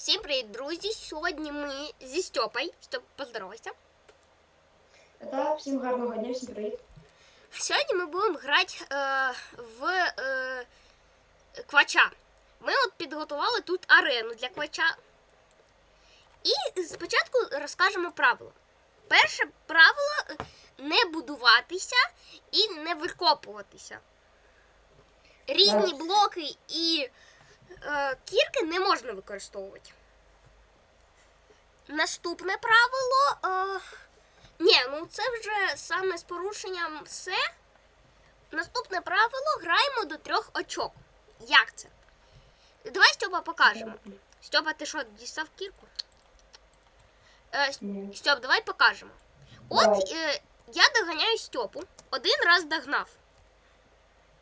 Всім привіт, друзі! Сьогодні ми зі Стьопою. Стьоп, поздоровайся. Так, всім гарного дня, всім привіт. Сьогодні ми будемо грати е, в е, квача. Ми от підготували тут арену для квача. І спочатку розкажемо правила. Перше правило не будуватися і не викопуватися. Різні блоки і кірки не можна використовувати. Наступне правило. Е, ні, ну це вже саме з порушенням все. Наступне правило граємо до трьох очок. Як це? Давай Стьопа покажемо. Стьопа, ти що, дістав кірку? Е, Стьоп, давай покажемо. От е, я доганяю Стьопу. Один раз догнав.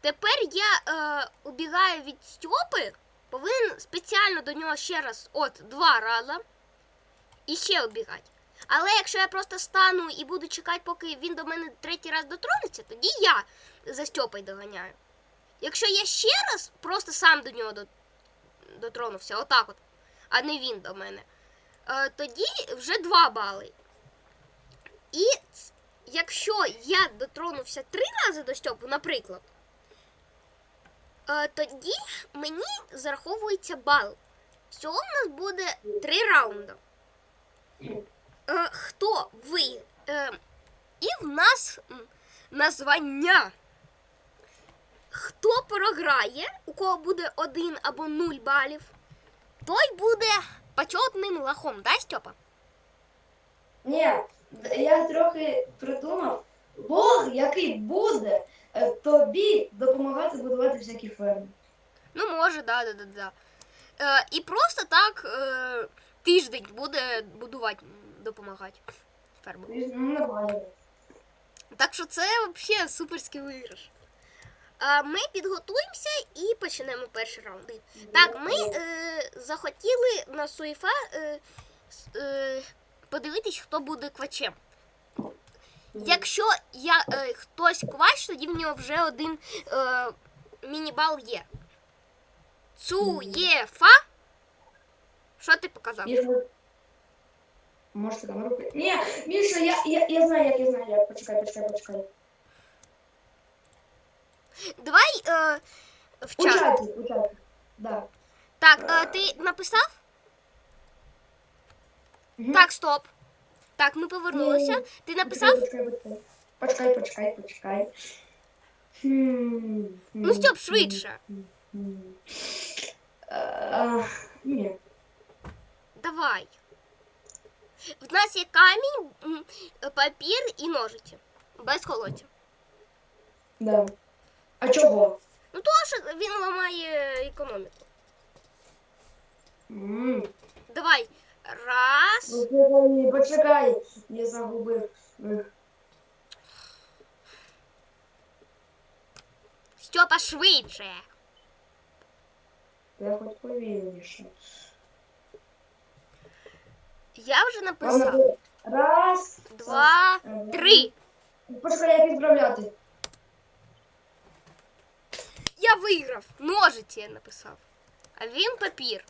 Тепер я е, убігаю від Стьопи, повинен спеціально до нього ще раз, от, два рази. І ще обігати. Але якщо я просто стану і буду чекати, поки він до мене третій раз дотронеться, тоді я за Стьопою доганяю. Якщо я ще раз просто сам до нього дотронувся, отак от, а не він до мене, е, тоді вже два бали. І якщо я дотронувся три рази до Стьопу, наприклад, тоді мені зараховується бал. Всього в нас буде три раунди. Е, хто ви? Е, і в нас названня. Хто програє, у кого буде один або нуль балів, той буде почетним лахом, да, Стьопа? Ні, я трохи придумав. Бог, який буде е, тобі допомагати будувати всякі ферми. Ну, може, да, да, да, да. Е, і просто так е, тиждень буде будувати, допомагати ферму. Ну, нормально. Так що це взагалі суперський виграш. А ми підготуємося і почнемо перший раунд. Так, ми е, захотіли на Суєфа е, е, подивитись, хто буде квачем. Якщо я, е, хтось квач, тоді в нього вже один е, міні-бал є. Цуєфа. Що ти показав? Можете камеру... пи- Ні, Міша, я, я, я знаю, як, я знаю, як. Почекай, почекай, почекай. Давай е, в чат. чаті, у. Да. Так, е, ти написав? Мгм. Так, стоп. Так, ми повернулися. Ні. Ти написав? Почекай, почекай. Почекай, почекай, почекай. Хм, Ну, Стьоп, швидше. А, Ні. Давай. В нас є камінь, папір і ножиці. Без колоття. Да. А чого? Ну, тому що він ламає економіку. М, Давай. Раз. Почекай, почекай, я загубив. Ех, Стьопа швидше. Я хоч повільніше. Я вже написав. Ладно, Раз, Два, е, три. Почекай, як відправляти. Я виграв. Ножиці я написав. А він папір.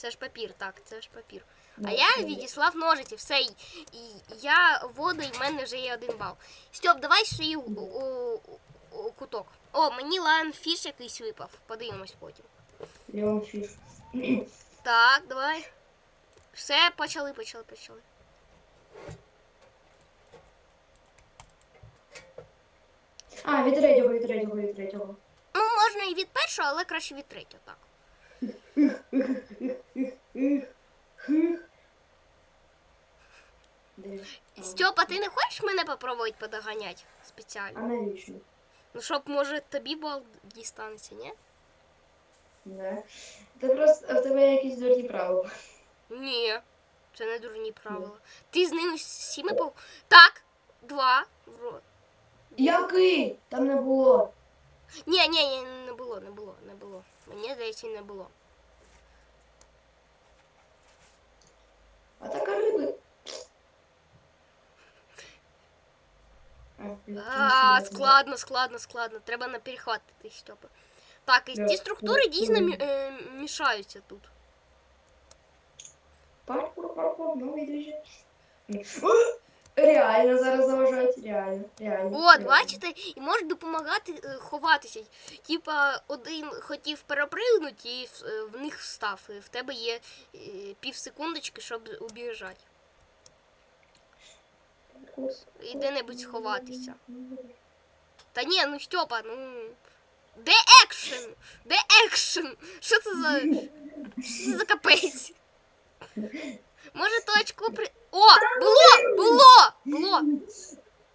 Це ж папір, так, це ж папір. А я відіслав ножиці, все. І я воду, і в мене вже є один бал. Стьоп, давай свій у, у, у куток. О, мені ланфіш якийсь випав. Подивимось потім. Фіш. Так, давай. Все, почали, почали, почали. А, від третього, від третього, від третього. Ну, можна і від першого, але краще від третього, так. А, Стьопа, ти не хочеш мене попробувати подоганяти А спеціально? навіщо? Ну, щоб, може, тобі бал дістанеться, ні? Не. Ти просто в тебе якісь дурні правила. Ні, це не дурні правила. Ти з ними всіми пов... Так, два. Вро- Який? Там не було. Ні, ні, ні, не було, не було, не було. Мені здається, не було. А така риби. А, складно, складно, складно. Треба на перехват ти, Степа. Так, і Я- структури дійсно мі- е, мішаються тут. хоп-хоп-хоп, новий двіжі. Реально зараз заважають, реально, реально. От, реально. бачите, і можуть допомагати е, ховатися. Типа, один хотів перепригнути і в, е, в них встав. І в тебе є е, пів секундочки, щоб убіжати. І де-небудь сховатися. Та ні, ну Стьопа, ну. Де екшен? Де екшен? Що це за. Що це за капець? Може то очко при. О! Було! Було! Було!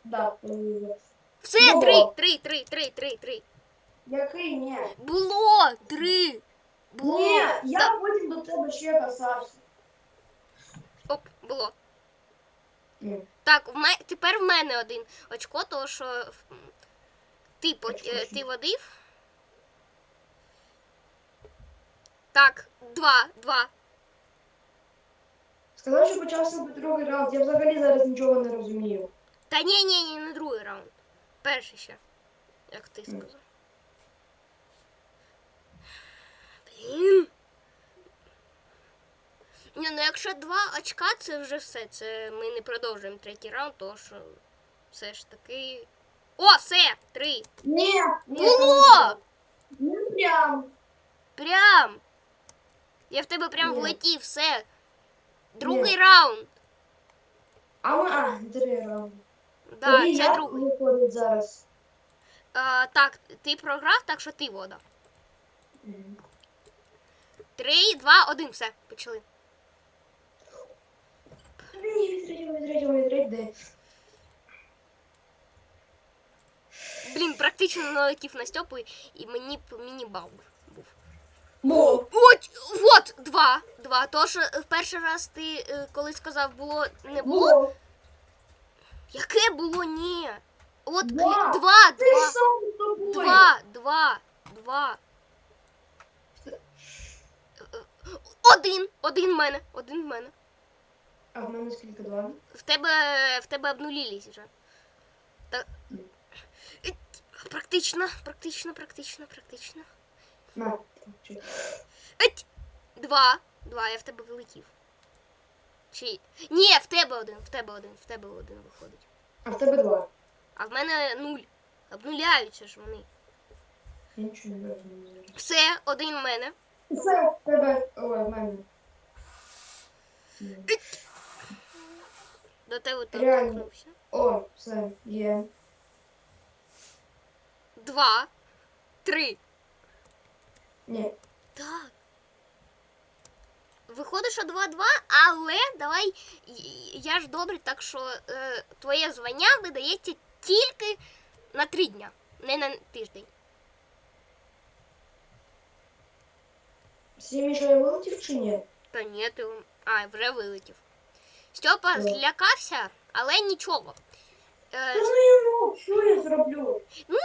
Да, повезло. Все, Було. три, три, три, три, три, три. Який ні? Було! Три! Було! Ні, я потім до тебе ще касався. Оп, було. Ні. Так, в ме... тепер в мене один очко, тому що ти, по... Очко е, ще. ти водив. Так, два, два. Сказав, що почався другий раунд. Я взагалі зараз нічого не розумію. Та ні, ні, ні, не другий раунд. Перший ще. Як ти сказав. Блін. Ні, ну якщо два очка, це вже все. Це ми не продовжуємо третій раунд, тому що все ж таки. О, все! Три! Ні, ні. Було! Не прям. Прям! Я в тебе прям влетів, все. Другий раунд. А а, три раунди. Да, Тоді це як другий. виходить зараз? А, так, ти програв, так що ти вода. Три, два, один, все, почали. Ні, Блін, практично налетів на Стьопу, і мені мені бал був. Бо. От, от, два, два. То, що в перший раз ти е, коли сказав було, не було. Було. Яке було? Ні. От Два. е, два, Ти два, з тобою. два, два, два. Е, е, Один, один в мене, один в мене. А в мене скільки два? В тебе в тебе обнулілись вже. Та... Е, Практично, практично, практично, практично. На. чи-! Два. Два, я в тебе вилетів. Чи. Ні, в тебе один, в тебе один, в тебе один виходить. А в тебе два. А в мене нуль. Обнуляються ж вони. Я нічого не розумію. Все, один в мене. Це в тебе. Ой, в мене. До тебе Реально. торкнувся. О, все, є. Два. Три. Ні. Так. Виходить, що 2-2, але давай. Я ж добрий, так що е, твоє звання видається тільки на три дня, не на тиждень. Всі Міша вилетів чи ні? Та ні, ти. А, вже вилетів. Стьопа О. злякався, але нічого. Та Е, ну я ну, що я зроблю? ну,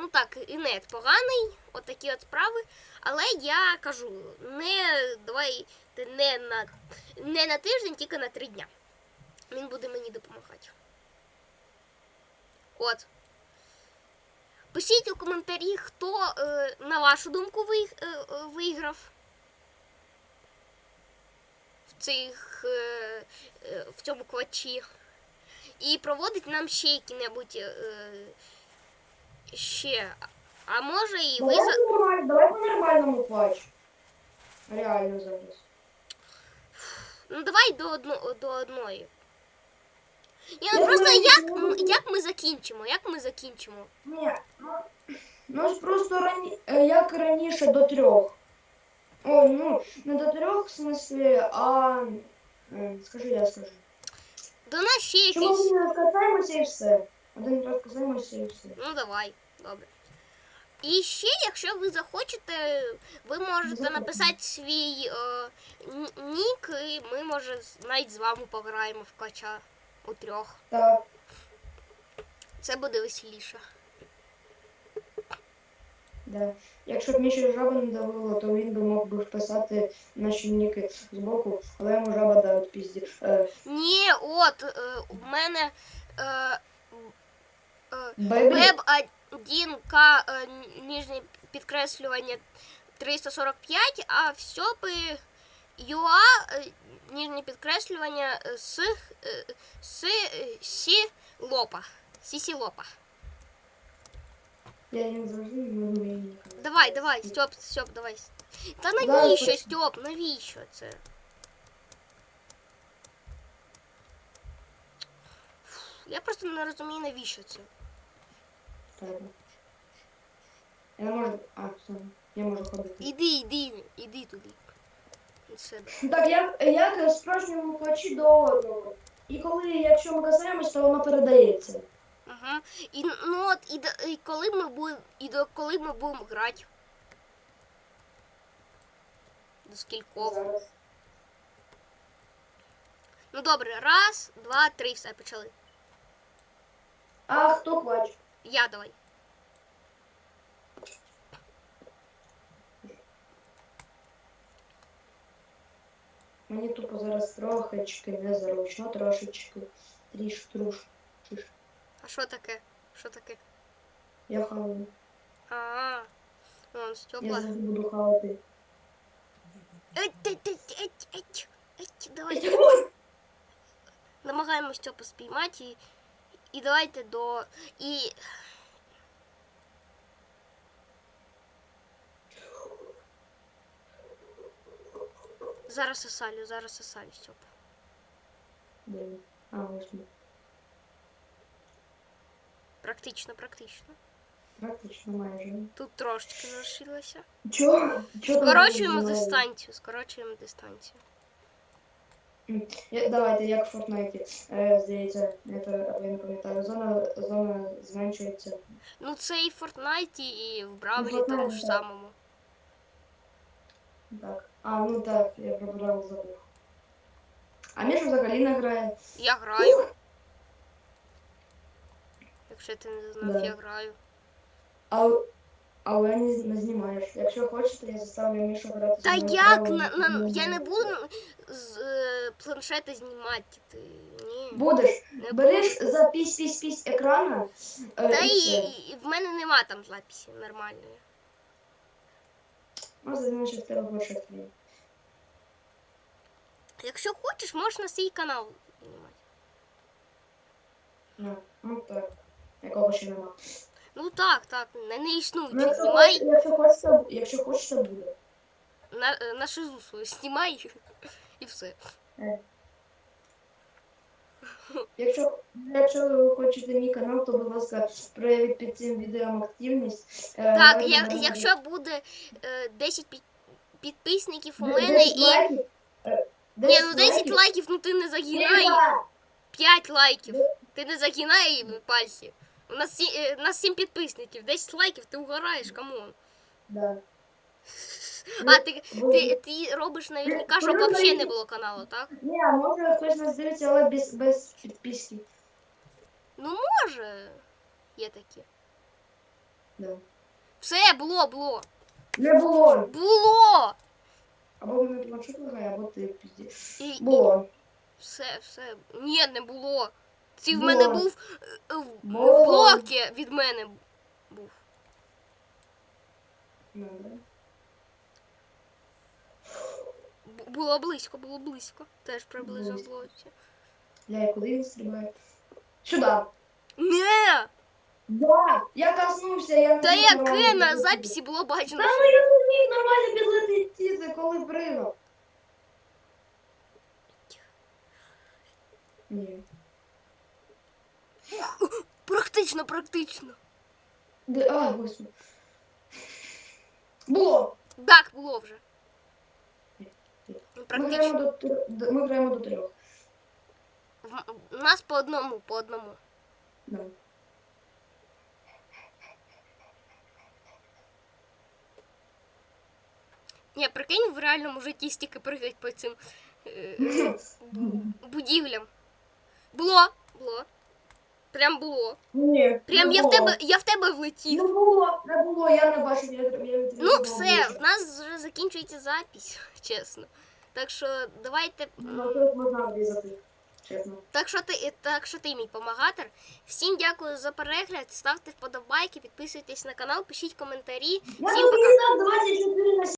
ну так, і нет поганий, отакі от справи. Але я кажу, не давай не на, не на тиждень, тільки на три дня. Він буде мені допомагати. От. Пишіть у коментарі, хто, е, на вашу думку, виг, е, е, виграв в цих е, е, в цьому квачі. І проводить нам ще які-небудь е, ще. А може і ви Давай за. по нормаль- давай по нормальному плач. Реально зараз. Ну давай до, одно, до одної. Ні, ну Я просто знаю, як, ну, як ми закінчимо? Як ми закінчимо? Ні, ну, ну ж просто рані... е, як раніше до трьох. О, ну, не до трьох, в смислі, а. Скажи, я скажу. До нас ще Чому ми не касаємося і все? Один раз касаємося і все. Ну давай, добре. І ще, якщо ви захочете, ви можете Заходимо. написати свій е, н- нік, і ми, може, з- навіть з вами пограємо в кача у трьох. Так, Це буде веселіше. да. Якщо б Міші жаба не давила, то він би мог би вписати наші ніки збоку, але йому жаба давить пізді. Е, Ні, от, е, у мене е, е, Бебі? Веб 1К е, нижнє підкреслювання 345, а в Стьопи ЮА е, ніжні підкреслювання е, з, е, з е, сі лопа. Сісі лопа. Я не вмію. Давай, давай, Стьоп, Стьоп, давай. Та навіщо, Стьоп, навіщо це? Я просто не розумію, навіщо це. Я можу. А, все. Я можу ходити. Іди, іди, іди туди. Так, як, як справжньому плачі до одного. І коли, якщо ми касаємось, то воно передається. Угу. І ну от, і, і коли ми будемо, і до коли ми будемо грати? До скількох? Ну добре, раз, два, три, все, почали. А хто плаче? Я давай. Мені тупо зараз трошечки незручно, трошечки. Тріш, труш. Чиш. А що таке? Що таке? Я хаваю. А, вон Я Степа. завжди буду хавати. Еть, еть, еть, еть, еть, еть, давай. Намагаємось Степа спіймати і, і давайте до. І. Зараз осалю, зараз осалю, Степа. Він? А, ось. Практично, практично. Практично майже. Тут трошечки залишилося. Чого? Чого Скорочуємо знімаєш? дистанцію, скорочуємо дистанцію. Я- Давайте, як в Fortnite. Е, здається, я, пер- я не пам'ятаю. Зона, зона зменшується. Ну це і в Фортнайті, і в Бравлі Fortnite, тому ж самому. Так. А, ну так, я про правила забув. А Міша взагалі не грає. Я граю. Якщо ти не знав, Да. я граю. А, але не, не знімаєш. Якщо хочете, я заставлю Мішу грати. Та зі мною як правила, на, на я не буду з е, планшета знімати. Ти ні. Будеш. Не Береш за пісь-пісь-пісь екрана. е, Та і і, все. і в мене нема там записі нормальної. Ну, значить, в тебе більше. Якщо хочеш, можеш на свій канал знімати. Ну, ну так. Якого ще нема. Ну так, так, не, не існує. Ну, якщо, Знімай якщо хочеться, якщо хочеться, буде. на, е, на шизу свою, знімай і все. Якщо, якщо ви хочете мій канал, то, будь ласка, проявіть під цим відео активність. Е, Так, я, наберемо якщо буде е, 10 під, підписників у мене 10 і. лайків, е, Ні, ну 10 лайків. лайків, ну ти не загинай. Тихо! 5 лайків. Ти не загинай пальці. У нас, сі, е, у нас 7 підписників, 10 лайків, ти угораєш, камон. Да. А ти, ти, ти робиш наверняка, щоб взагалі не було каналу, так? Ні, а може хтось нас дивиться, але без, без підписки. Ну може. Є такі. Да. Все, було, було. Не було. Було! Або мене лагає, або ти пізді. І, і, Було. все, все. Ні, не було. Ти в мене був е, в, в блокі від мене був. Ну. Бу- Було близько, було близько. Теж приблизно в Близько. блоці. Ля, я куди він стрибає? Сюди. Не! Да, я коснувся, я не Та яке нормально на підлетіти. записі було бачено. Та ну я не зміг нормально підлетіти, коли пригав. Ні. Практично, практично. Де, а, господи. Було. Так, було вже. Ми Практично. граємо до, тр- ми граємо до трьох. В- У нас по одному, по одному. Да. Ні, прикинь, в реальному житті стільки пригають по цим е, будівлям. Було, було. Прям було. Ні. Прям не я в тебе, я в тебе Не було, не було, я не бачив, я, я Ну все, в нас вже закінчується запись, чесно. Так що давайте. Ну, чесно. Так що ти, так що ти мій помагатор. Всім дякую за перегляд. Ставте вподобайки, підписуйтесь на канал, пишіть коментарі. Я Всім пока. 24 на